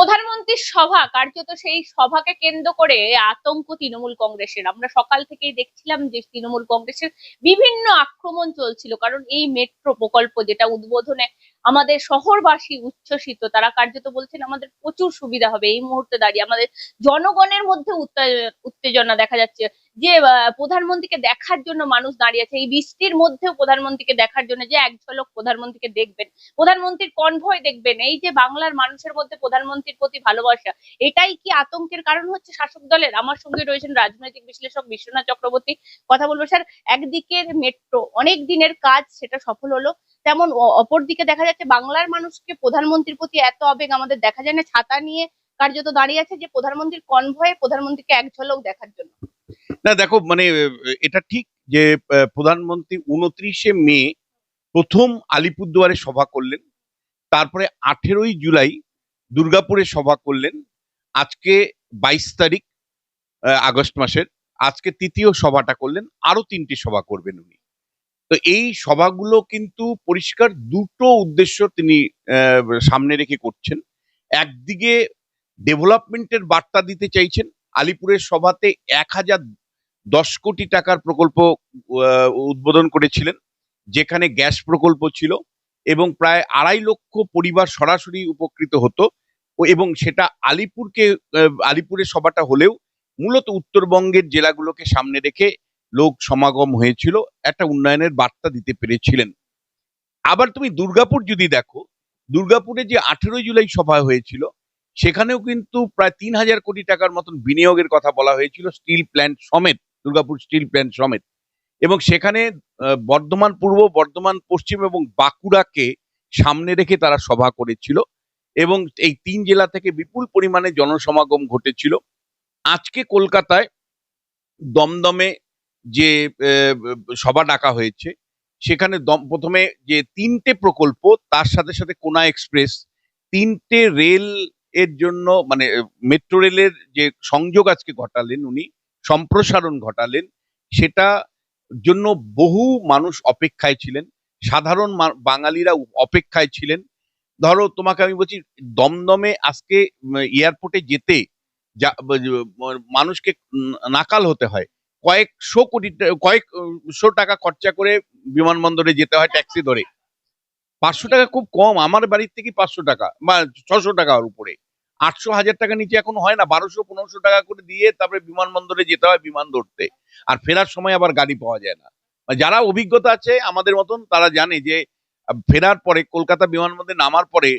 প্রধানমন্ত্রীর সভা, কার্যত সেই সভাকে কেন্দ্র করে আতঙ্ক তৃণমূল কংগ্রেসের। আমরা সকাল থেকেই দেখছিলাম যে তৃণমূল কংগ্রেসের বিভিন্ন আক্রমণ চলছিল, কারণ এই মেট্রো প্রকল্প যেটা উদ্বোধনে আমাদের শহরবাসী উচ্ছ্বসিত। তারা কার্যত বলছেন, আমাদের প্রচুর সুবিধা হবে এই মুহূর্তে দাঁড়িয়ে। আমাদের জনগণের মধ্যে উত্তে- উত্তেজনা দেখা যাচ্ছে। যে প্রধানমন্ত্রীকে দেখার জন্য মানুষ দাঁড়িয়ে আছে, এই বৃষ্টির মধ্যেও প্রধানমন্ত্রীকে দেখার জন্য যে এক ঝলক প্রধানমন্ত্রীকে দেখবেন, প্রধানমন্ত্রীর কনভয় দেখবেন, এই যে বাংলার মানুষের মধ্যে প্রধানমন্ত্রীর প্রতি ভালোবাসা, এটাই কি আতঙ্কের কারণ হচ্ছে শাসক দলের? আমার সঙ্গে রয়েছেন রাজনৈতিক বিশ্লেষক বিশ্বনাথ চক্রবর্তী। কথা বলব, স্যার, একদিকের মেট্রো অনেক দিনের কাজ, সেটা সফল হলো। তেমন অ- অপরদিকে দেখা যাচ্ছে বাংলার মানুষকে প্রধানমন্ত্রীর প্রতি এত আবেগ আমাদের দেখা যায় না, ছাতা নিয়ে কার্যত দাঁড়িয়ে আছে যে প্রধানমন্ত্রীর কনভয়ে প্রধানমন্ত্রীকে এক ঝলক দেখার জন্য। না, দেখো মানে এটা ঠিক যে প্রধানমন্ত্রী উনত্রিশে মে প্রথম আলিপুরদুয়ারে সভা করলেন, তারপরে আঠেরোই জুলাই দুর্গাপুরে সভা করলেন, আজকে বাইশ তারিখ আগস্ট মাসের, আজকে তৃতীয় সভাটা করলেন আরও তিনটি সভা করবেন উনি। তো এই সভাগুলো কিন্তু পরিষ্কার দুটো উদ্দেশ্য তিনি সামনে রেখে করছেন। একদিকে ডেভেলপমেন্টের বার্তা দিতে চাইছেন। আলিপুরের সভাতে এক হাজার দশ কোটি টাকার প্রকল্প উদ্বোধন করেছিলেন, যেখানে গ্যাস প্রকল্প ছিল এবং প্রায় আড়াই লক্ষ পরিবার সরাসরি উপকৃত হতো এবং সেটা আলিপুরকে আলিপুরের সভাটা হলেও মূলত উত্তরবঙ্গের জেলাগুলোকে সামনে রেখে লোক সমাগম হয়েছিল, একটা উন্নয়নের বার্তা দিতে পেরেছিলেন। আবার তুমি দুর্গাপুর যদি দেখো, দুর্গাপুরে যে আঠেরোই জুলাই সভা হয়েছিল, সেখানেও কিন্তু প্রায় তিন হাজার কোটি টাকার মতন বিনিয়োগের কথা বলা হয়েছিল, স্টিল প্ল্যান্ট সমেত, দুর্গাপুর স্টিল প্ল্যান্ট সমেত। এবং সেখানে বর্ধমান পূর্ব, বর্ধমান পশ্চিম এবং বাঁকুড়াকে সামনে রেখে তারা সভা করেছিল। এবং এই তিন জেলা থেকে বিপুল পরিমাণে জনসমাগম ঘটেছিল। আজকে কলকাতায় দমদমে যে সভা ডাকা হয়েছে, সেখানে প্রথমে যে তিনটে প্রকল্প, তার সাথে সাথে কোনা এক্সপ্রেস, তিনটে রেল এর জন্য মানে মেট্রো রেলের যে সংযোগ আজকে ঘটালেন উনি, সম্প্রসারণ ঘটালেন, সেটা জন্য বহু মানুষ অপেক্ষায় ছিলেন, সাধারণ বাঙালিরা অপেক্ষায় ছিলেন। ধরো, তোমাকে আমি বলছি, দমদমে আজকে এয়ারপোর্টে যেতে, যা মানুষকে নাকাল হতে হয়। কয়েকশো কোটি কয়েকশো টাকা খরচা করে বিমানবন্দরে যেতে হয় ট্যাক্সি ধরে। পাঁচশো টাকা খুব কম, আমার বাড়ির থেকে পাঁচশো টাকা, বা ছশো টাকার উপরে। আটশো হাজার টাকা নিচে এখন হয় না, বারোশো পনেরোশো টাকা করে দিয়ে তারপরে বিমানবন্দরে যেতে হয় বিমান ধরতে। আর ফেরার সময় আবার গাড়ি পাওয়া যায় না। যারা অভিজ্ঞতা আছে আমাদের মতন, তারা জানে যে ফেরার পরে, কলকাতা বিমানবন্দরে নামার পরে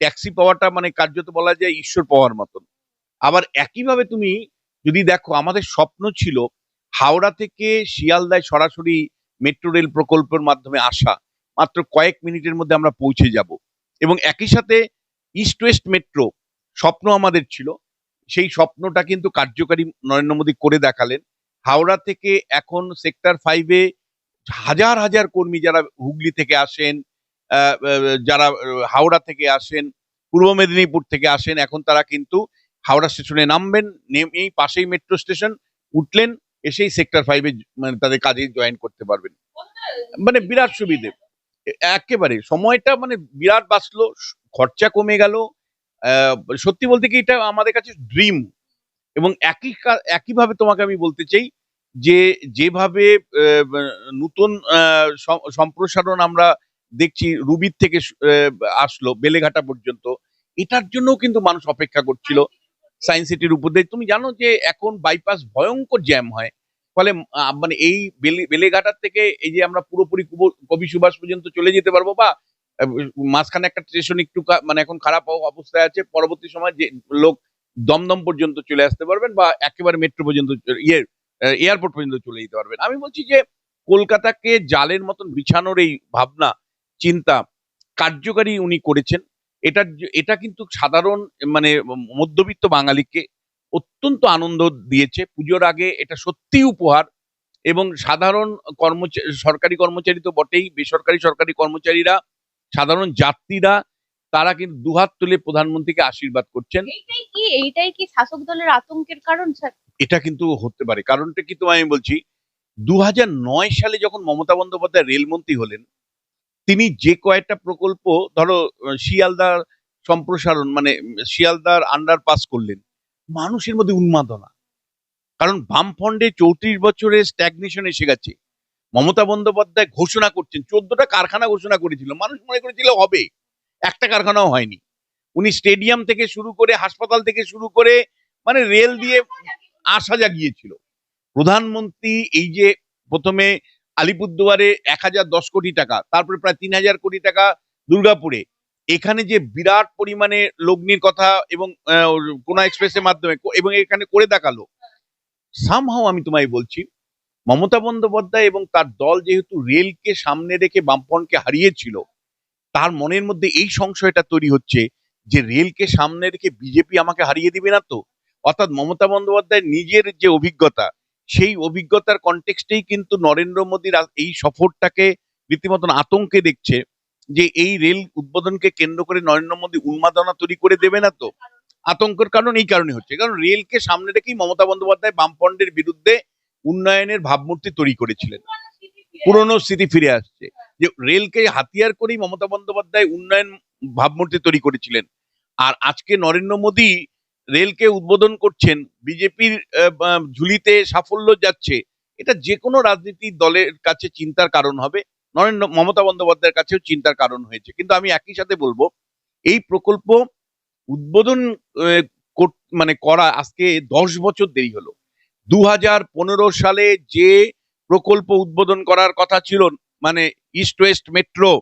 ট্যাক্সি পাওয়াটা মানে কার্যত বলা যায় ঈশ্বর পাওয়ার মতন। আবার একইভাবে তুমি যদি দেখো, আমাদের স্বপ্ন ছিল হাওড়া থেকে শিয়ালদায় সরাসরি মেট্রো রেল প্রকল্পের মাধ্যমে আসা, মাত্র কয়েক মিনিটের মধ্যে আমরা পৌঁছে যাব। এবং একই সাথে ইস্ট ওয়েস্ট মেট্রো স্বপ্ন আমাদের ছিল। সেই স্বপ্নটা কিন্তু কার্যকারী নরেন্দ্র মোদী করে দেখালেন। হাওড়া থেকে এখন সেক্টর ফাইভে হাজার হাজার কর্মী যারা হুগলি থেকে আসেন যারা হাওড়া থেকে আসেন, পূর্ব মেদিনীপুর থেকে আসেন, এখন তারা কিন্তু হাওড়া স্টেশনে নামবেন, নেমেই পাশেই মেট্রো স্টেশন উঠলেন। এসেই সেক্টর ফাইভে মানে তাদের কাজে জয়েন করতে পারবেন। মানে বিরাট সুবিধে। একেবারে সময়টা মানে বিরাট বাঁচলো, খরচা কমে গেল। সত্যি বলতে কি এটা আমাদের কাছে ড্রিম এবং একই একইভাবে তোমাকে আমি বলতে চাই যে যেভাবে নতুন সম্প্রসারণ আমরা দেখছি রুবির থেকে আসলো, বেলেঘাটা পর্যন্ত, এটার জন্যও কিন্তু মানুষ অপেক্ষা করছিল। সায়েন্স সিটির উপর দিয়ে। তুমি জানো যে এখন বাইপাস ভয়ঙ্কর জ্যাম হয়। ফলে মানে এই বেলে- বেলেঘাটার থেকে এই যে আমরা পুরোপুরি কবি সুভাষ পর্যন্ত চলে যেতে পারব বা মাঝখানে একটা স্টেশন একটু মানে এখন খারাপ অব- অবস্থায় আছে, পরবর্তী সময় যে লোক দমদম পর্যন্ত চলে আসতে পারবেন বা একেবারে মেট্রো পর্যন্ত ইয়ে এয়ারপোর্ট পর্যন্ত চলে যেতে পারবেন। আমি বলছি যে কলকাতাকে জালের মতন বিছানোর এই ভাবনা, চিন্তা কার্যকারী উনি করেছেন। এটা এটা কিন্তু সাধারণ মানে মধ্যবিত্ত বাঙালিকে অত্যন্ত আনন্দ দিয়েছে। পুজোর আগে এটা সত্যি উপহার এবং সাধারণ কর্মচারী সরকারি কর্মচারী তো বটেই বেসরকারি সরকারি কর্মচারীরা সাধারণ যাত্রীরা তারা কিন্তু দুহাত তুলে প্রধানমন্ত্রীকে আশীর্বাদ করছেন। এইটাই কি শাসক দলের আতঙ্কের কারণ স্যার? এটা কিন্তু হতে পারে। কারণটা কি কিন্তু আমি বলছি দু নয় সালে যখন মমতা বন্দ্যোপাধ্যায় রেলমন্ত্রী হলেন তিনি যে কয়েকটা প্রকল্প ধরো আহ, শিয়ালদা সম্প্রসারণ মানে শিয়ালদার আন্ডার পাস করলেন মানুষের মধ্যে উন্মাদনা। কারণ বামফ্রন্টে চৌত্রিশ বছরের স্ট্যাগনেশন এসে গেছে। মমতা বন্দ্যোপাধ্যায় ঘোষণা করছেন চোদ্দটা কারখানা ঘোষণা করেছিল মানুষ মনে করেছিল হবে একটা কারখানাও হয়নি। উনি স্টেডিয়াম থেকে শুরু করে হাসপাতাল থেকে শুরু করে মানে রেল দিয়ে আশা জাগিয়েছিল। প্রধানমন্ত্রী এই যে প্রথমে আলিপুরদুয়ারে এক হাজার দশ কোটি টাকা, তারপরে প্রায় তিন হাজার কোটি টাকা দুর্গাপুরে। এখানে যে বিরাট পরিমাণে লগ্নির কথা এবং কোনা এক্সপ্রেসের মাধ্যমে এবং এখানে করে দেখাল। সামহাও আমি তোমায় বলছি, মমতা বন্দ্যোপাধ্যায় এবং তার দল যেহেতু রেলকে সামনে রেখে বামফ্রন্টকে হারিয়েছিল, তার মনের মধ্যে এই সংশয়টা তৈরি হচ্ছে যে রেলকে সামনে রেখে বিজেপি আমাকে হারিয়ে দিবে না তো? অর্থাৎ মমতা বন্দ্যোপাধ্যায় নিজের যে অভিজ্ঞতা সেই অভিজ্ঞতার কনটেক্সটেই কিন্তু নরেন্দ্র মোদীর এই সফরটাকে রীতিমতন আতঙ্কে দেখছে যে এই রেল উদ্বোধনকে কেন্দ্র করে নরেন্দ্র মোদী উন্মাদনা তৈরি করে দেবে না তো? আতঙ্কের কারণ এই কারণে হচ্ছে। কারণ রেলকে সামনে রেখেই মমতা বন্দ্যোপাধ্যায় বামফ্রন্টের বিরুদ্ধে উন্নয়নের ভাবমূর্তি তৈরি করেছিলেন। পুরনো স্মৃতি ফিরে আসছে। যে রেলকে হাতিয়ার করেই মমতা বন্দ্যোপাধ্যায় উন্নয়ন ভাবমূর্তি তৈরি করেছিলেন। আর আজকে নরেন্দ্র মোদী রেলকে উদ্বোধন করছেন, বিজেপির ঝুলিতে সাফল্য যাচ্ছে, এটা যে কোনো রাজনীতি দলের কাছে চিন্তার কারণ হবে। নরেন্দ্র, মমতা বন্দ্যোপাধ্যায়ের কাছেও চিন্তার কারণ হয়েছে। কিন্তু আমি একই সাথে বলব, এই প্রকল্প উদ্বোধন মানে করা আজকে দশ বছর দেরি হলো। দু হাজার পনেরো সালে যে প্রকল্প উদ্বোধন করার কথা ছিল মানে ইস্ট ওয়েস্ট মেট্রো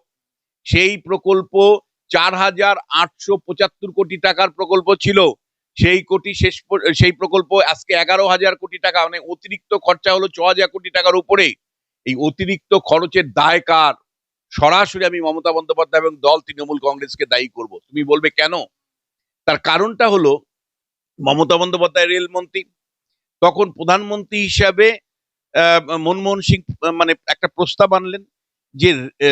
সেই প্রকল্প চার হাজার আটশো পঁচাত্তর কোটি টাকার প্রকল্প ছিল। সেই কোটি শেষ সেই প্রকল্প আজকে এগারো হাজার কোটি টাকা মানে অতিরিক্ত খরচা হলো ছ হাজার কোটি টাকার উপরে এই অতিরিক্ত খরচের দায় কার? সরাসরি আমি মমতা বন্দ্যোপাধ্যায় এবং দল তৃণমূল কংগ্রেসকে দায়ী করব। তুমি বলবে কেন? তার কারণটা হলো, মমতা বন্দ্যোপাধ্যায় রেলমন্ত্রী তখন প্রধানমন্ত্রী হিসাবে মনমোহন সিং মানে একটা প্রস্তাব আনলেন যে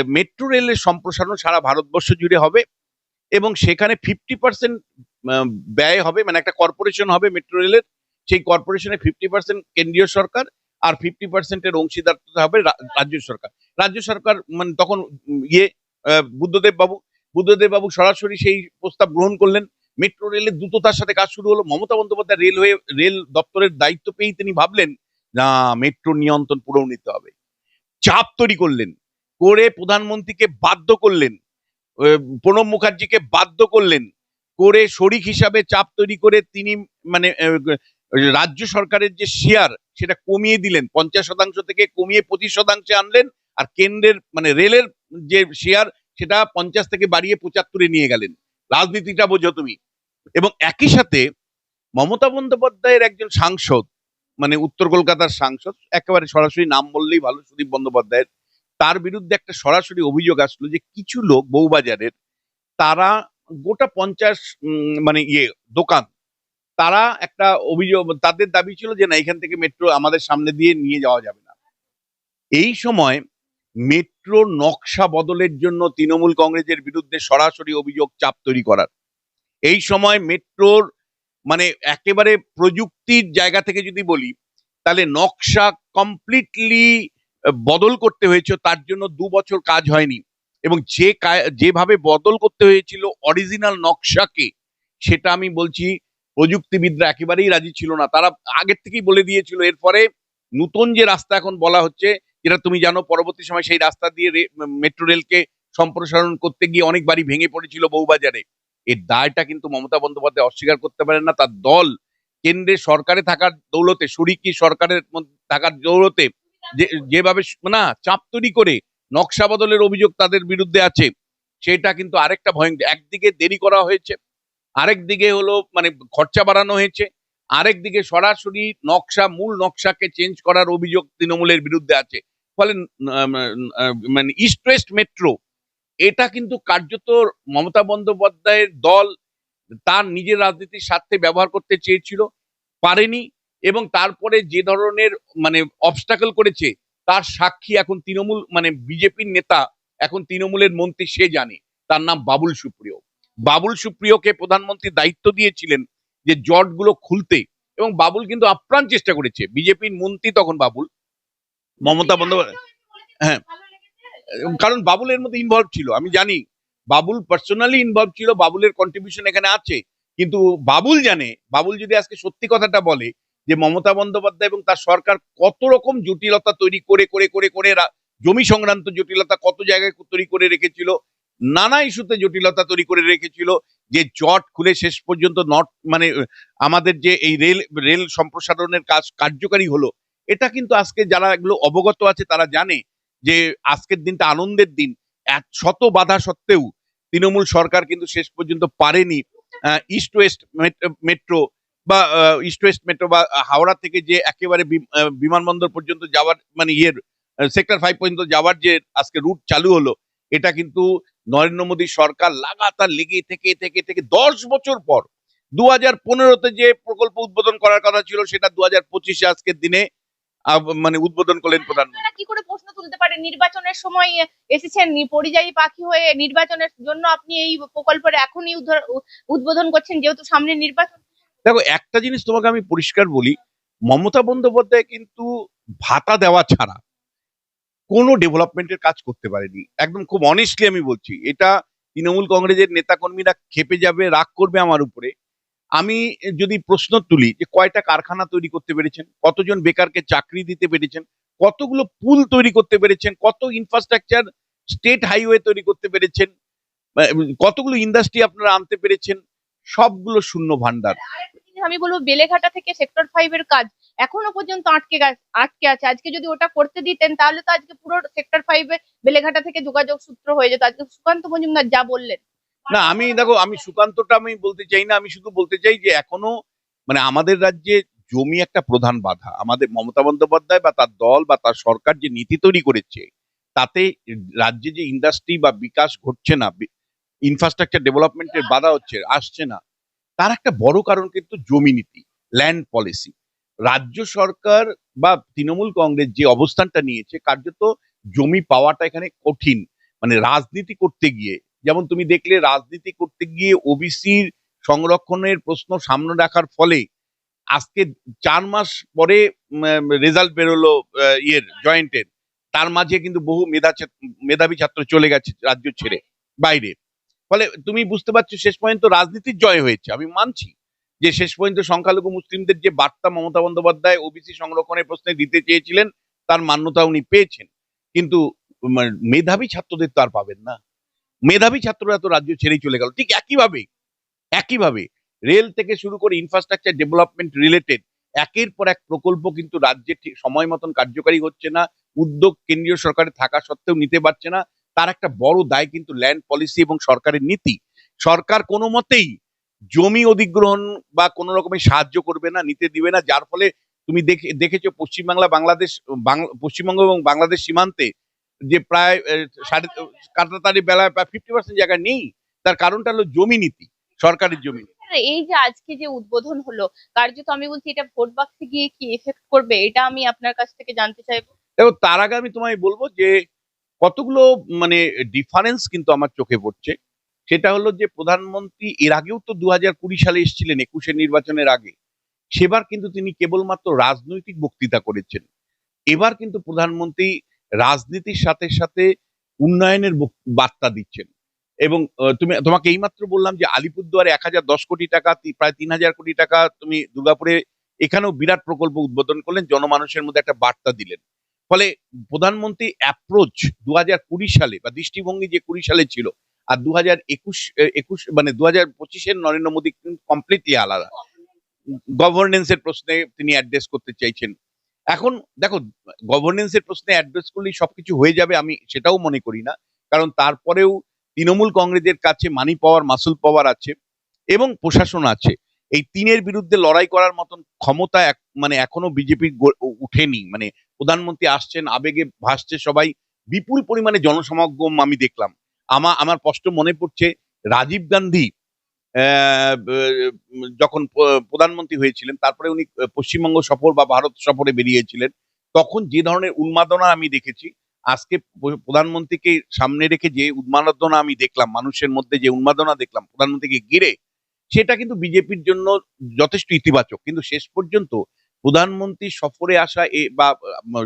মেট্রো রেলের সম্প্রসারণ সারা ভারতবর্ষ জুড়ে হবে এবং সেখানে ফিফটি পার্সেন্ট ব্যয় হবে মানে একটা কর্পোরেশন হবে মেট্রো রেলের সেই কর্পোরেশনে ফিফটি পার্সেন্ট কেন্দ্রীয় সরকার আর ফিফটি পার্সেন্টের অংশীদার হবে রাজ্য সরকার। রাজ্য সরকার মানে তখন ইয়ে বুদ্ধদেব বাবু বুদ্ধদেব বাবু সরাসরি সেই প্রস্তাব গ্রহণ করলেন। মেট্রো রেলের দ্রুততার সাথে কাজ শুরু হলো। মমতা বন্দ্যোপাধ্যায় রেলওয়ে রেল দপ্তরের দায়িত্ব পেয়েই তিনি ভাবলেন, না মেট্রো নিয়ন্ত্রণ পুরো নিতে হবে। চাপ তৈরি করলেন, করে প্রধানমন্ত্রীকে বাধ্য করলেন প্রণব মুখার্জিকে বাধ্য করলেন করে শরিক হিসাবে চাপ তৈরি করে তিনি মানে রাজ্য সরকারের যে শেয়ার সেটা কমিয়ে দিলেন। পঞ্চাশ শতাংশ থেকে কমিয়ে পঁচিশ শতাংশে আনলেন আর কেন্দ্রের মানে রেলের যে শেয়ার সেটা পঞ্চাশ থেকে বাড়িয়ে পঁচাত্তরে নিয়ে গেলেন। রাজনীতিটা বোঝো তুমি। এবং একই সাথে মমতা বন্দ্যোপাধ্যায়ের একজন সাংসদ মানে উত্তর কলকাতার সাংসদ, একেবারে সরাসরি নাম বললেই ভালো, সুদীপ বন্দ্যোপাধ্যায়ের, তার বিরুদ্ধে একটা সরাসরি অভিযোগ আসলো যে কিছু লোক বউবাজারের, তারা গোটা পঞ্চাশ মানে ইয়ে দোকান। তারা একটা অভিযোগ, তাদের দাবি ছিল যে না, এখান থেকে মেট্রো আমাদের সামনে দিয়ে নিয়ে যাওয়া যাবে না। এই সময় মেট্রো নকশা বদলের জন্য তৃণমূল কংগ্রেসের বিরুদ্ধে সরাসরি অভিযোগ চাপ তৈরি করার। এই সময় মেট্রোর মানে একেবারে প্রযুক্তির জায়গা থেকে যদি বলি, তাহলে নকশা কমপ্লিটলি বদল করতে হয়েছে। তার জন্য দু বছর কাজ হয়নি। এবং যে যেভাবে বদল করতে হয়েছিল অরিজিনাল নকশাকে, সেটা আমি বলছি প্রযুক্তিবিদরা একেবারেই রাজি ছিল না। তারা আগের থেকেই বলে দিয়েছিল, এরপরে নতুন যে রাস্তা এখন বলা হচ্ছে, যেটা তুমি জানো পরবর্তী সময় সেই রাস্তা দিয়ে মেট্রো রেলকে সম্প্রসারণ করতে গিয়ে অনেক বাড়ি ভেঙে পড়েছিল বউবাজারে এর দায়টা কিন্তু মমতা বন্দ্যোপাধ্যায় অস্বীকার করতে পারেন না, তার দল কেন্দ্রে সরকারে থাকার দৌলতে শরিকি সরকারের থাকার দৌলতে যেভাবে, না, চাপ তৈরি করে নকশা বদলের অভিযোগ তাদের বিরুদ্ধে আছে। সেটা কিন্তু আরেকটা ভয়ঙ্কর, একদিকে দেরি করা হয়েছে, আরেক দিকে হলো মানে খরচা বাড়ানো হয়েছে, আরেক দিকে সরাসরি নকশা, মূল নকশাকে চেঞ্জ করার অভিযোগ তৃণমূলের বিরুদ্ধে আছে। ফলে মানে ইস্ট ওয়েস্ট মেট্রো এটা কিন্তু কার্যত মমতা বন্দ্যোপাধ্যায়ের দল, তার নিজের রাজনীতির স্বার্থে ব্যবহার করতে চেয়েছিল, পারেনি এবং তারপরে যে ধরনের মানে অবস্টাকল করেছে তার সাক্ষী এখন তৃণমূল মানে বিজেপির নেতা, এখন তৃণমূলের মন্ত্রী সে জানে। তার নাম বাবুল সুপ্রিয়। বাবুল সুপ্রিয়কে প্রধানমন্ত্রী দায়িত্ব দিয়েছিলেন যে জটগুলো খুলতে এবং বাবুল কিন্তু আপ্রাণ চেষ্টা করেছে। বিজেপির মন্ত্রী তখন বাবুল। মমতা বন্দ্যোপাধ্যায়। হ্যাঁ। কারণ বাবুল এর মধ্যে ইনভলভ ছিল। আমি জানি, বাবুল পার্সোনালি ইনভলভ ছিল, বাবুলের কন্ট্রিবিউশন এখানে আছে। কিন্তু বাবুল জানে, বাবুল যদি আজকে সত্যি কথাটা বলে যে মমতা বন্দ্যোপাধ্যায় এবং তার সরকার কত রকম জটিলতা তৈরি করে করে করে করে জমি সংক্রান্ত জটিলতা কত জায়গায় তৈরি করে রেখেছিল, নানা ইস্যুতে জটিলতা তৈরি করে রেখেছিল, যে জট খুলে শেষ পর্যন্ত নট মানে আমাদের যে এই রেল রেল সম্প্রসারণের কাজ কার্যকারী হলো, এটা কিন্তু আজকে যারা এগুলো অবগত আছে তারা জানে যে আজকের দিনটা আনন্দের দিন। এক শত বাধা সত্ত্বেও তৃণমূল সরকার কিন্তু শেষ পর্যন্ত পারেনি ইস্ট ওয়েস্ট মেট্রো বা ইস্ট ওয়েস্ট মেট্রো বা হাওড়া থেকে যে একেবারে বিমানবন্দর পর্যন্ত যাওয়ার মানে ইয়ের সেক্টর ফাইভ পর্যন্ত যাওয়ার যে আজকে রুট চালু হলো, এটা কিন্তু নরেন্দ্র মোদী সরকার লাগাতার লেগে থেকে থেকে থেকে দশ বছর পর দু হাজার পনেরোতে যে প্রকল্প উদ্বোধন করার কথা ছিল, সেটা দু হাজার পঁচিশে আজকের দিনে মানে উদ্বোধন করলেন প্রধানমন্ত্রী। কি করে প্রশ্ন তুলতে পারে নির্বাচনের সময় এসেছেন, পরিযায়ী পাখি হয়ে নির্বাচনের জন্য আপনি এই প্রকল্পের এখনই উদ্বোধন করছেন, যেহেতু সামনে নির্বাচন দেখো, একটা জিনিস তোমাকে আমি পরিষ্কার বলি, মমতা বন্দ্যোপাধ্যায় কিন্তু ভাতা দেওয়া ছাড়া কোনো ডেভেলপমেন্টের কাজ করতে পারেনি। একদম খুব অনেস্টলি আমি বলছি, এটা তৃণমূল কংগ্রেসের নেতাকর্মীরা খেপে যাবে, রাগ করবে আমার উপরে। আমি যদি প্রশ্ন তুলি যে কয়টা কারখানা তৈরি করতে পেরেছেন, কতজন বেকারকে চাকরি দিতে পেরেছেন, কতগুলো পুল তৈরি করতে পেরেছেন, কত ইনফ্রাস্ট্রাকচার স্টেট হাইওয়ে তৈরি করতে পেরেছেন কতগুলো ইন্ডাস্ট্রি আপনারা আনতে পেরেছেন সবগুলো শূন্য ভান্ডার। আমি বলব বেলেঘাটা থেকে সেক্টর ফাইভ এর কাজ এখনও পর্যন্ত আটকে আটকে আছে। আজকে যদি ওটা করতে দিতেন তাহলে তো আজকে পুরো সেক্টর ফাইভ এ বেলেঘাটা থেকে যোগাযোগ সূত্র হয়ে যেত। আজকে সুকান্ত মজুমদার যা বললেন। না আমি দেখো আমি সুকান্তটা আমি বলতে চাই না আমি শুধু বলতে চাই যে এখনও মানে আমাদের রাজ্যে জমি একটা প্রধান বাধা। আমাদের মমতা বন্দ্যোপাধ্যায় বা তার দল বা তার সরকার যে নীতি তৈরি করেছে তাতে রাজ্যে যে ইন্ডাস্ট্রি বা বিকাশ ঘটছে না ইনফ্রাস্ট্রাকচার ডেভেলপমেন্টের বাধা হচ্ছে, আসছে না। তার একটা বড় কারণ কিন্তু জমি নীতি ল্যান্ড পলিসি রাজ্য সরকার বা তৃণমূল কংগ্রেস যে অবস্থানটা নিয়েছে, কার্যত জমি পাওয়াটা এখানে কঠিন। মানে রাজনীতি করতে গিয়ে, যেমন তুমি দেখলে রাজনীতি করতে গিয়ে ওবিসির সংরক্ষণের প্রশ্ন সামনে রাখার ফলে আজকে চার মাস পরে রেজাল্ট বেরোলো ইয়ের জয়েন্টের তার মাঝে কিন্তু বহু মেধা মেধাবী ছাত্র চলে গেছে রাজ্য ছেড়ে, বাইরে। ফলে তুমি বুঝতে পারছ শেষ পর্যন্ত রাজনীতির জয় হয়েছে। আমি মানছি যে শেষ পর্যন্ত সংখ্যালঘু মুসলিমদের যে বার্তা মমতা বন্দ্যোপাধ্যায় ওবিসি সংরক্ষণের প্রশ্নে দিতে চেয়েছিলেন, তার মান্যতা উনি পেয়েছেন। কিন্তু মেধাবী ছাত্রদের তো আর পাবেন না। মেধাবী ছাত্ররা তো রাজ্য ছেড়েই চলে গেল। ঠিক একইভাবে একইভাবে রেল থেকে শুরু করে ইনফ্রাস্ট্রাকচার ডেভেলপমেন্ট রিলেটেড একের পর এক প্রকল্প কিন্তু রাজ্যে ঠিক সময় মতন কার্যকারী হচ্ছে না। উদ্যোগ কেন্দ্রীয় সরকারের থাকা সত্ত্বেও নিতে পারছে না। তার একটা বড় দায় কিন্তু ল্যান্ড পলিসি এবং সরকারের নীতি। সরকার কোনো মতেই জমি অধিগ্রহণ বা কোনো রকমের সাহায্য করবে না নিতে দিবে না যার ফলে তুমি দেখে দেখেছ পশ্চিমবাংলা বাংলাদেশ বাংলা পশ্চিমবঙ্গ এবং বাংলাদেশ সীমান্তে যে প্রায় সাড়ে কাটাতারি বেলায় প্রায় ফিফটি পার্সেন্ট জায়গা নেই তার কারণটা হলো জমি নীতি সরকারের জমি এই যে আজকে যে উদ্বোধন হলো কার্যত আমি বলছি এটা ভোট বাক্সে গিয়ে কি এফেক্ট করবে এটা আমি আপনার কাছ থেকে জানতে চাইব। দেখো তার আগে আমি তোমায় বলব যে কতগুলো মানে ডিফারেন্স কিন্তু আমার চোখে পড়ছে। সেটা হলো যে, প্রধানমন্ত্রী এর আগেও তো দু হাজার কুড়ি সালে এসেছিলেন একুশের নির্বাচনের আগে। সেবার কিন্তু তিনি কেবলমাত্র রাজনৈতিক বক্তৃতা করেছেন। এবার কিন্তু প্রধানমন্ত্রী রাজনীতির সাথে সাথে উন্নয়নের বার্তা দিচ্ছেন। এবং তুমি, তোমাকে এইমাত্র বললাম যে, আলিপুরদুয়ারে এক হাজার দশ কোটি টাকা প্রায় তিন হাজার কোটি টাকা তুমি দুর্গাপুরে এখানেও বিরাট প্রকল্প উদ্বোধন করলেন, জনমানুষের মধ্যে একটা বার্তা দিলেন। ফলে প্রধানমন্ত্রী অ্যাপ্রোচ দু কুড়ি সালে বা দৃষ্টিভঙ্গি যে কুড়ি সালে ছিল, আর দু হাজার একুশ একুশ মানে দু হাজার পঁচিশের নরেন্দ্র মোদী কমপ্লিটলি আলাদা। গভর্নেন্সের প্রশ্নে তিনি অ্যাড্রেস করতে চাইছেন। এখন দেখো গভর্নেন্সের প্রশ্নে অ্যাড্রেস করলেই সবকিছু হয়ে যাবে আমি সেটাও মনে করি না। কারণ তারপরেও তৃণমূল কংগ্রেসের কাছে মানি পাওয়ার মাসুল পাওয়ার আছে এবং প্রশাসন আছে। এই তিনের বিরুদ্ধে লড়াই করার মতন ক্ষমতা মানে এখনও বিজেপি উঠেনি। মানে প্রধানমন্ত্রী আসছেন, আবেগে ভাসছে সবাই। বিপুল পরিমাণে জনসমাগম আমি দেখলাম। আমার আমার স্পষ্ট মনে পড়ছে, রাজীব গান্ধী যখন প্রধানমন্ত্রী হয়েছিলেন, তারপরে উনি পশ্চিমবঙ্গ সফর বা ভারত সফরে বেরিয়েছিলেন, তখন যে ধরনের উন্মাদনা আমি দেখেছি, আজকে প্রধানমন্ত্রীকে সামনে রেখে যে উন্মাদনা আমি দেখলাম, মানুষের মধ্যে যে উন্মাদনা দেখলাম, প্রধানমন্ত্রীকে ঘিরে, সেটা কিন্তু বিজেপির জন্য যথেষ্ট ইতিবাচক। কিন্তু শেষ পর্যন্ত প্রধানমন্ত্রী সফরে আসা বা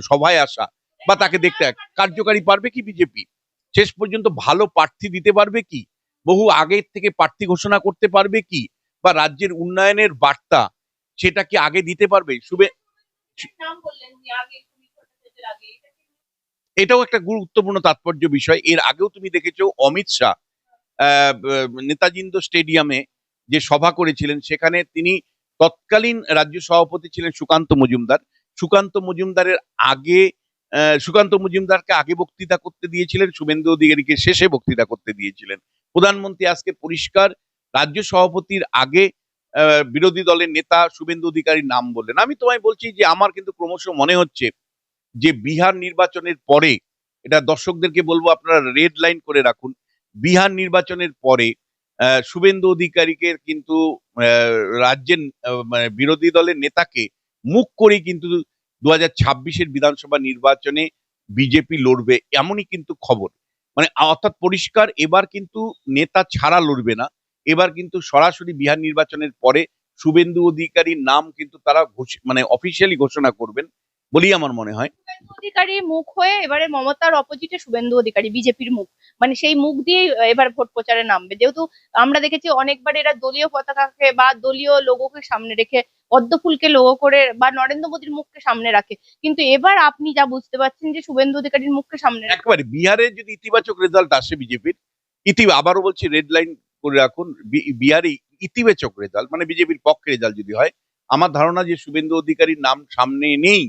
সভায় আসা বা তাকে দেখতে কার্যকারী পারবে কি বিজেপি? শেষ পর্যন্ত ভালো প্রার্থী দিতে পারবে কি? বহু আগের থেকে প্রার্থী ঘোষণা করতে পারবে কি? বা রাজ্যের উন্নয়নের বার্তা সেটা কি আগে দিতে পারবে? শুভে এটাও একটা গুরুত্বপূর্ণ তাৎপর্য বিষয়। এর আগেও তুমি দেখেছ অমিত শাহ নেতাজিন্দ স্টেডিয়ামে যে সভা করেছিলেন, সেখানে তিনি তৎকালীন রাজ্য সভাপতি ছিলেন সুকান্ত মজুমদার। সুকান্ত মজুমদারের আগে সুকান্ত মজুমদারকে আগে বক্তৃতা করতে দিয়েছিলেন, শুভেন্দু অধিকারীকে শেষে বক্তৃতা করতে দিয়েছিলেন। প্রধানমন্ত্রী আজকে পরিষ্কার, রাজ্য সভাপতির আগে বিরোধী দলের নেতা শুভেন্দু অধিকারীর নাম বললেন। আমি তোমায় বলছি যে আমার কিন্তু ক্রমশ মনে হচ্ছে যে বিহার নির্বাচনের পরে, এটা দর্শকদেরকে বলব আপনারা রেড লাইন করে রাখুন, বিহার নির্বাচনের পরে শুভেন্দু অধিকারীকে কিন্তু রাজ্যের মানে বিরোধী দলের নেতাকে মুখ করেই কিন্তু দু হাজার ছাব্বিশের বিধানসভা নির্বাচনে বিজেপি লড়বে এমনই কিন্তু খবর। মানে অর্থাৎ পরিষ্কার, এবার কিন্তু নেতা ছাড়া লড়বে না। এবার কিন্তু সরাসরি বিহার নির্বাচনের পরে শুভেন্দু অধিকারীর নাম কিন্তু তারা মানে অফিসিয়ালি ঘোষণা করবেন। বলেই আমার মনে হয়। অধিকারী মুখ হয়ে এবারে মমতার অপোজিটে শুভেন্দু অধিকারী বিজেপির মুখ। মানে সেই মুখ দিয়েই এবার ভোট প্রচারে নামবে। যেহেতু আমরা দেখেছি অনেকবার এরা দলীয় পতাকাকে বা দলীয় লোগোকে সামনে রেখে পদ্ম ফুলকে লোগো করে বা নরেন্দ্র মোদীর মুখকে সামনে রাখে। কিন্তু এবার আপনি যা বুঝতে পারছেন যে শুভেন্দু অধিকারীর মুখকে সামনে একবারে বিহারে যদি ইতিবাচক রেজাল্ট আসে বিজেপির ইতি আবারও বলছি রেড লাইন করে রাখুন বিহারে ইতিবাচক রেজাল্ট মানে বিজেপির পক্ষে রেজাল্ট যদি হয় আমার ধারণা যে শুভেন্দু অধিকারীর নাম সামনে নেই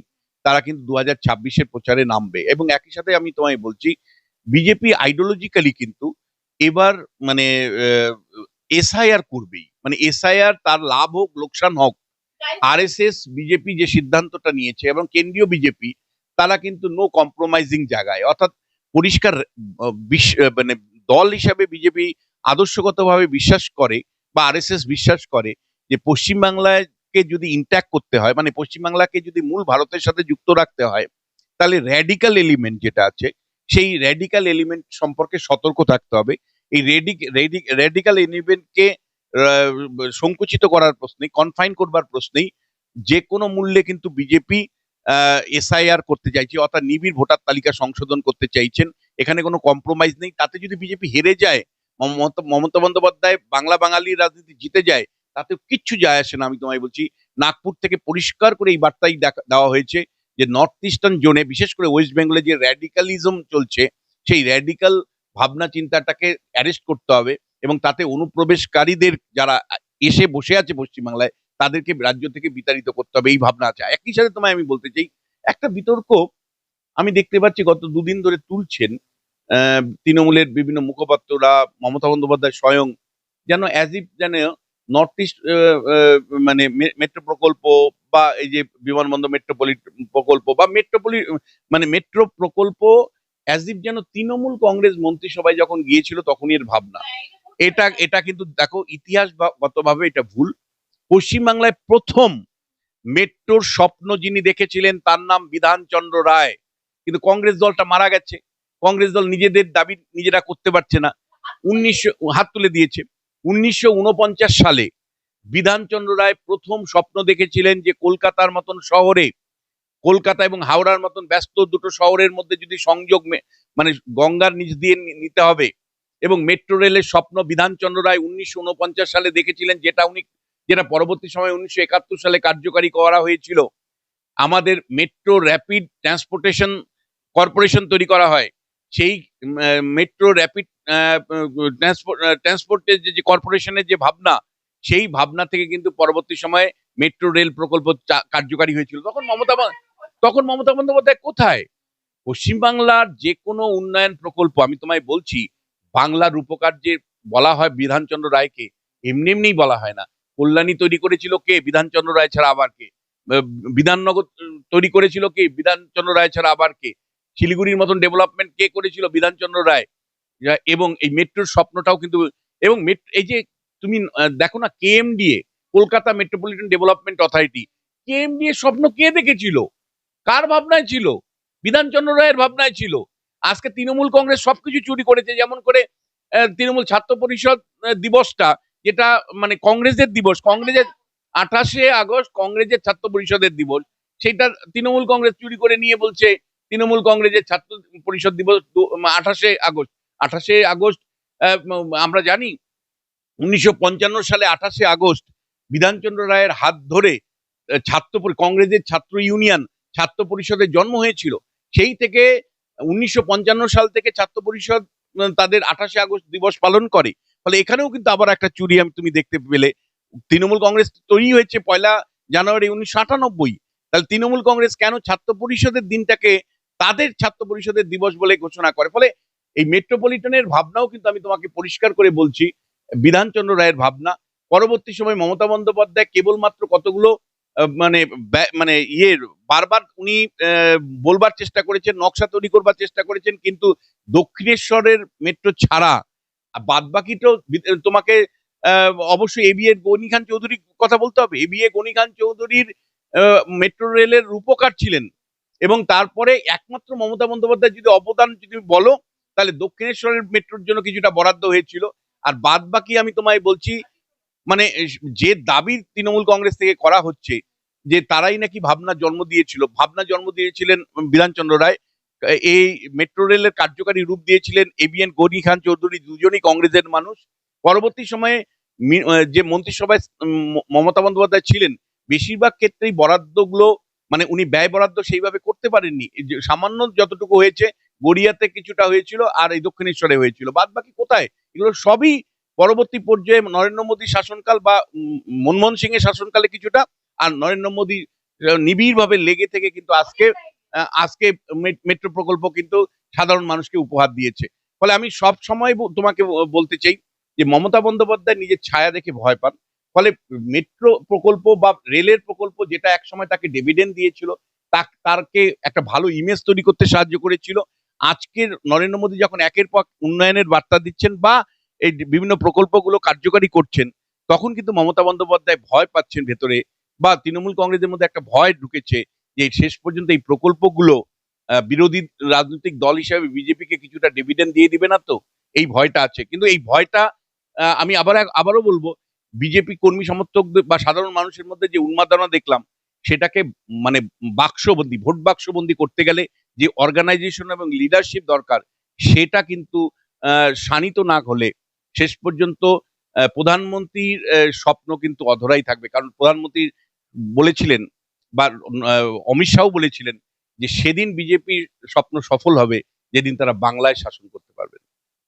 তারা কিন্তু দু হাজার ছাব্বিশের প্রচারে নামবে। এবং একই সাথে আমি তোমায় বলছি, বিজেপি আইডিওলজিক্যালি কিন্তু এবার মানে এসআইআর করবেই। মানে এসআইআর তার লাভ হোক, লোকসান হোক, আরএসএস, বিজেপি যে সিদ্ধান্তটা নিয়েছে এবং কেন্দ্রীয় বিজেপি, তারা কিন্তু নো কম্প্রোমাইজিং জায়গায়। অর্থাৎ পরিষ্কার মানে দল হিসাবে বিজেপি আদর্শগতভাবে বিশ্বাস করে বা আরএসএস বিশ্বাস করে যে পশ্চিমবাংলাকে যদি ইন্ট্যাক্ট করতে হয় মানে পশ্চিমবাংলাকে যদি মূল ভারতের সাথে যুক্ত রাখতে হয়, তাহলে র্যাডিক্যাল এলিমেন্ট যেটা আছে, সেই র্যাডিক্যাল এলিমেন্ট সম্পর্কে সতর্ক থাকতে হবে। এই র্যাডিক্যাল এলিমেন্টকে সংকুচিত করার প্রশ্নে কনফাইন করবার প্রশ্নেই যে কোনো মূল্যে কিন্তু বিজেপি এসআইআর করতে চাইছে, অর্থাৎ নিবিড় ভোটার তালিকা সংশোধন করতে চাইছেন, এখানে কোনো কম্প্রোমাইজ নেই। তাতে যদি বিজেপি হেরে যায় মমতা মমতা বন্দ্যোপাধ্যায় বাংলা বাঙালি রাজনীতি জিতে যায় তাতে কিচ্ছু যায় আসে না। আমি তোমায় বলছি, নাগপুর থেকে পরিষ্কার করে এই বার্তাই দেওয়া হয়েছে যে নর্থ ইস্টার্ন জোনে বিশেষ করে ওয়েস্ট বেঙ্গলে যে র্যাডিক্যালিজম চলছে, সেই র্যাডিক্যাল ভাবনা চিন্তাটাকে অ্যারেস্ট করতে হবে এবং তাতে অনুপ্রবেশকারীদের যারা এসে বসে আছে পশ্চিমবাংলায়, তাদেরকে রাজ্য থেকে বিতাড়িত করতে হবে, এই ভাবনা আছে। একই সাথে তোমায় আমি বলতে চাই, একটা বিতর্ক আমি দেখতে পাচ্ছি, গত দুদিন ধরে তুলছেন তৃণমূলের বিভিন্ন মুখপাত্ররা, মমতা বন্দ্যোপাধ্যায় স্বয়ং, যেন অ্যাজ ইফ যেন নর্থ ইস্ট মানে মেট্রো প্রকল্প বা এই যে বিমানবন্দর মেট্রোপলি প্রকল্প বা মেট্রোপলি মানে মেট্রো প্রকল্প অ্যাজ ইফ যেন তৃণমূল কংগ্রেস মন্ত্রিসভায় যখন গিয়েছিল তখনই এর ভাবনা। এটা এটা কিন্তু দেখো ইতিহাসগতভাবে এটা ভুল। পশ্চিমবাংলায় প্রথম মেট্রোর স্বপ্ন যিনি দেখেছিলেন তার নাম বিধানচন্দ্র রায়। কিন্তু কংগ্রেস দলটা মারা গেছে। কংগ্রেস দল নিজেদের দাবি নিজেরা করতে পারছে না। উনিশশো, হাত তুলে দিয়েছে। উনিশশো উনপঞ্চাশ সালে বিধানচন্দ্র রায় প্রথম স্বপ্ন দেখেছিলেন যে কলকাতার মতন শহরে, কলকাতা এবং হাওড়ার মতন ব্যস্ত দুটো শহরের মধ্যে যদি সংযোগ মানে গঙ্গার নিচ দিয়ে নিতে হবে এবং মেট্রো রেলের স্বপ্ন বিধানচন্দ্র রায় উনিশশো উনপঞ্চাশ সালে দেখেছিলেন যেটা উনি যেটা পরবর্তী সময় উনিশশো সালে কার্যকারী করা হয়েছিল। আমাদের মেট্রো র্যাপিড ট্রান্সপোর্টেশন কর্পোরেশন তৈরি করা হয়। সেই মেট্রো র্যাপিড ট্রান্সপোর্টের যে কর্পোরেশনের যে ভাবনা, সেই ভাবনা থেকে কিন্তু পরবর্তী সময়ে মেট্রো রেল প্রকল্প কার্যকারী হয়েছিল। তখন মমতা তখন মমতা বন্দ্যোপাধ্যায় কোথায়? পশ্চিমবাংলার যে কোনো উন্নয়ন প্রকল্প, আমি তোমায় বলছি, বাংলার রূপকার যে বলা হয় বিধানচন্দ্র রায়কে, এমনি এমনিই বলা হয় না। কল্যাণী তৈরি করেছিল কে? বিধানচন্দ্র রায় ছাড়া আবার কে? বিধাননগর তৈরি করেছিল কে? বিধানচন্দ্র রায় ছাড়া আবার কে? শিলিগুড়ির মতন ডেভেলপমেন্ট কে করেছিল? বিধানচন্দ্র রায়। এবং এই মেট্রোর স্বপ্নটাও কিন্তু এবং এই যে তুমি দেখো না KMDA Kolkata metropolitan development authority KMDA স্বপ্ন কে দেখেছিল? কার ভাবনায় ছিল? বিধানচন্দ্র রায়ের ভাবনায় ছিল। আজকে তৃণমূল কংগ্রেস সবকিছু চুরি করেছে, যেমন করে তৃণমূল ছাত্র পরিষদ দিবসটা, যেটা মানে কংগ্রেসের দিবস, কংগ্রেসের আঠাশে আগস্ট কংগ্রেসের ছাত্র পরিষদের দিবস, সেটা তৃণমূল কংগ্রেস চুরি করে নিয়ে বলছে তৃণমূল কংগ্রেসের ছাত্র পরিষদ দিবস আঠাশে আগস্ট। আঠাশে আগস্ট আমরা জানি, উনিশশো পঞ্চান্ন সালে আঠাশে আগস্ট বিধানচন্দ্র রায়ের হাত ধরে ছাত্র কংগ্রেসের ছাত্র ইউনিয়ন, ছাত্র পরিষদের জন্ম হয়েছিল। সেই থেকে উনিশশো পঞ্চান্ন সাল থেকে ছাত্র পরিষদ তাদের আঠাশে আগস্ট দিবস পালন করে। ফলে এখানেও কিন্তু আবার একটা চুরি আমি তুমি দেখতে পেলে। তৃণমূল কংগ্রেস তৈরি হয়েছে পয়লা জানুয়ারি উনিশশো আটানব্বই। তাহলে তৃণমূল কংগ্রেস কেন ছাত্র পরিষদের দিনটাকে তাদের ছাত্র পরিষদের দিবস বলে ঘোষণা করে। ফলে এই মেট্রোপলিটনের ভাবনাও কিন্তু আমি তোমাকে পরিষ্কার করে বলছি, বিধানচন্দ্র রায়ের ভাবনা। পরবর্তী সময় মমতা বন্দ্যোপাধ্যায় কেবলমাত্র কতগুলো মানে মানে ইয়ের বারবার উনি বলবার চেষ্টা করেছেন, নকশা তৈরি করবার চেষ্টা করেছেন, কিন্তু দক্ষিণেশ্বরের মেট্রো ছাড়া। বাদ বাকিটাও তোমাকে অবশ্যই এবিএ গনি খান চৌধুরীর কথা বলতে হবে। এবিএ গনি খান চৌধুরীর মেট্রো রেলের রূপকার ছিলেন। এবং তারপরে একমাত্র মমতা বন্দ্যোপাধ্যায় যদি অবদান যদি বলো, তাহলে দক্ষিণেশ্বরের মেট্রোর জন্য কিছুটা বরাদ্দ হয়েছিল। আর বাদ বাকি আমি তোমায় বলছি মানে যে দাবি তৃণমূল কংগ্রেস থেকে করা হচ্ছে, যে তারাই নাকি ভাবনা জন্ম দিয়েছিল। ভাবনা জন্ম দিয়েছিলেন বিধানচন্দ্র রায়। এই মেট্রো রেলের কার্যকারী রূপ দিয়েছিলেন এবিএন গনি খান চৌধুরী, দুজনই কংগ্রেসের মানুষ। পরবর্তী সময়ে যে মন্ত্রিসভায় মমতা বন্দ্যোপাধ্যায় ছিলেন, বেশিরভাগ ক্ষেত্রেই বরাদ্দগুলো মানে উনি ব্যয় বরাদ্দ সেইভাবে করতে পারেননি। সামান্য যতটুকু হয়েছে, গড়িয়াতে কিছুটা হয়েছিল আর এই দক্ষিণেশ্বরে হয়েছিল। বাদ বাকি কোথায়? এগুলো সবই পরবর্তী পর্যায়ে নরেন্দ্র মোদীর শাসনকাল বা মনমোহন সিং এর শাসনকালে কিছুটা আর নরেন্দ্র মোদী নিবিড় ভাবে লেগে থেকে কিন্তু আজকে আজকে মেট্রো প্রকল্প কিন্তু সাধারণ মানুষকে উপহার দিয়েছে। ফলে আমি সব সময় তোমাকে বলতে চাই যে মমতা বন্দ্যোপাধ্যায় নিজের ছায়া দেখে ভয় পান। ফলে মেট্রো প্রকল্প বা রেলের প্রকল্প যেটা একসময় তাকে ডিভিডেন্ড দিয়েছিল তাকে একটা ভালো ইমেজ তৈরি করতে সাহায্য করেছিল। আজকের নরেন্দ্র মোদী যখন একের পর উন্নয়নের বার্তা দিচ্ছেন বা এই বিভিন্ন প্রকল্পগুলো কার্যকারী করছেন, তখন কিন্তু মমতা বন্দ্যোপাধ্যায় ভয় পাচ্ছেন ভেতরে বা তৃণমূল কংগ্রেসের মধ্যে একটা ভয় ঢুকেছে যে শেষ পর্যন্ত এই প্রকল্পগুলো বিরোধী রাজনৈতিক দল হিসেবে বিজেপিকে কিছুটা ডিভিডেন্ড দিয়ে দিবে না তো? এই ভয়টা আছে। কিন্তু এই ভয়টা আমি আবার আবারও বলব বিজেপি কর্মী সমর্থকদের বা সাধারণ মানুষের মধ্যে যে উন্মাদনা দেখলাম, সেটাকে মানে বাক্সবন্দি, ভোট বাক্সবন্দি করতে গেলে যে অর্গানাইজেশন এবং লিডারশিপ দরকার, সেটা কিন্তু শানিত না হলে শেষ পর্যন্ত প্রধানমন্ত্রীর স্বপ্ন কিন্তু অধরাই থাকবে। কারণ প্রধানমন্ত্রী বলেছিলেন বা অমিত শাহ বলেছিলেন যে সেদিন বিজেপির স্বপ্ন সফল হবে, যেদিন তারা বাংলায় শাসন করতে পারবেন।